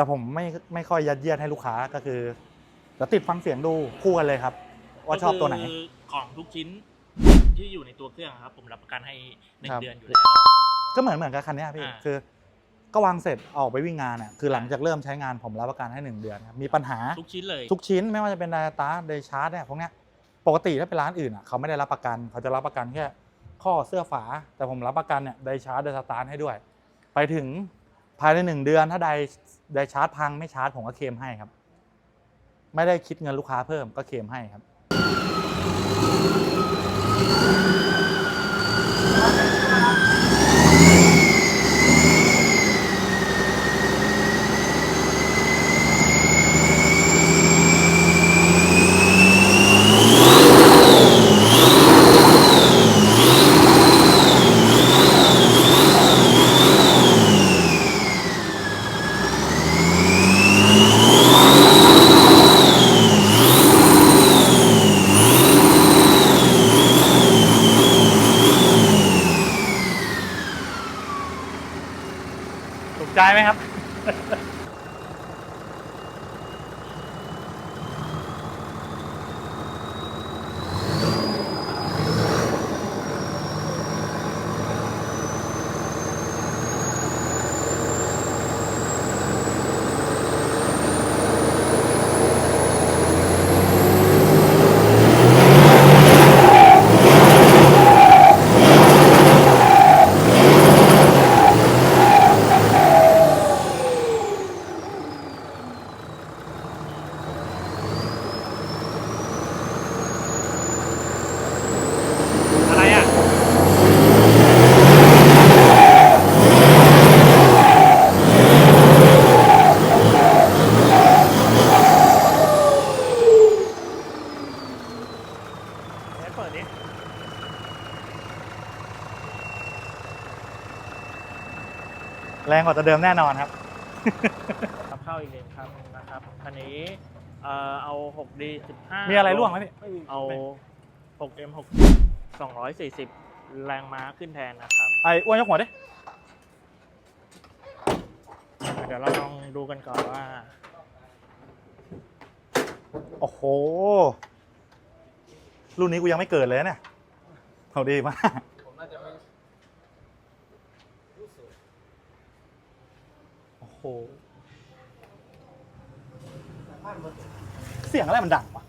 แต่ผมไม่ไม่ค่อยยัดเยียดให้ลูกค้าก็คือเดี๋ยวติดฟังเสียงดูคู่กันเลยครับ ว่าชอบตัวไหน ก็คือของทุกชิ้นที่อยู่ในตัวเครื่องครับ ผมรับประกันให้หนึ่งครับ เดือนอยู่แล้ว ก็เหมือนเหมือนกับคันเนี้ยพี่อ่า คือ ก็วางเสร็จออกไปวิ่งงานอะคือหลังจากเริ่มใช้งานผมรับประกันให้หนึ่งเดือนครับมีปัญหา ทุกชิ้นเลย ทุกชิ้นไม่ว่าจะเป็นไดตาไดชาร์จเนี่ยพวกเนี้ยปกติถ้าเป็นร้านอื่นอะเขาไม่ได้รับประกัน เขาจะรับประกันแค่ข้อเสื้อฝา แต่ผมรับประกันเนี่ยไดชาร์จไดสตาร์ทให้ด้วย ไปถึง ภายในหนึ่งเดือนถ้าไดไดชาร์จพังไม่ชาร์จผมก็เคลมให้ครับ ไม่ได้คิดเงินลูกค้าเพิ่มก็เคลมให้ครับ ถูกใจไหมครับ เปิดดิแรงกว่าตัวเดิมแน่นอนครับ ขับเข้าอีกเลนครับนะครับคันนี้เอ่อเอา 6D 15มีอะไรร่วงไหมพี่เอา 6M 6 240 แรงม้าขึ้นแทนนะครับ ไอ้อ้วนยกหัวดิ เดี๋ยวเราลองดูกันก่อนว่า โอ้โห รุ่นนี้กูยังไม่เกิดเลยนะเนี่ยเขาดีมาก ผมน่าจะไม่โอ้โหเสียงอะไรมันดังวะ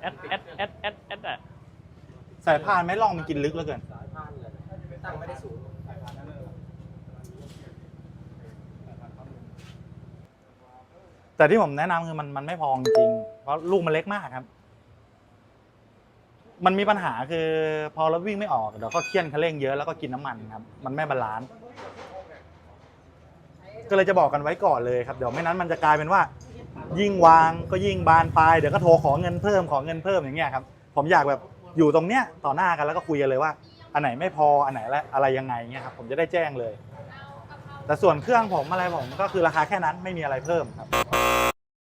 แอดแอดแอดแอดแอดอะสายพานไม่ล่องมันกินลึกเหลือเกิน สายพานเลยตั้งไม่ได้สูงสายพานนั่นเลยแต่ที่ผมแนะนำคือมันมันไม่พอจริงๆเพราะลูกมันเล็กมากครับ มันมีปัญหาคือพอรถวิ่งไม่ออกเดี๋ยวก็เคี่ยนคันเร่งเยอะแล้วก็กินน้ำมันครับ มันไม่บาลานซ์ก็เลยจะบอกกันไว้ก่อนเลยครับเดี๋ยวไม่นั้นมันจะกลายเป็นว่า ยิ่งวางก็ยิ่งบานปลายเดี๋ยวก็โทรขอเงินเพิ่มขอเงินเพิ่มอย่างเงี้ยครับ ผมอยากแบบอยู่ตรงเนี้ยต่อหน้ากันแล้วก็คุยกันเลยว่า อันไหนไม่พออันไหนและอะไรยังไงเงี้ยครับผมจะได้แจ้งเลย แต่ส่วนเครื่องผมอะไรผมก็คือราคาแค่นั้นไม่มีอะไรเพิ่มครับ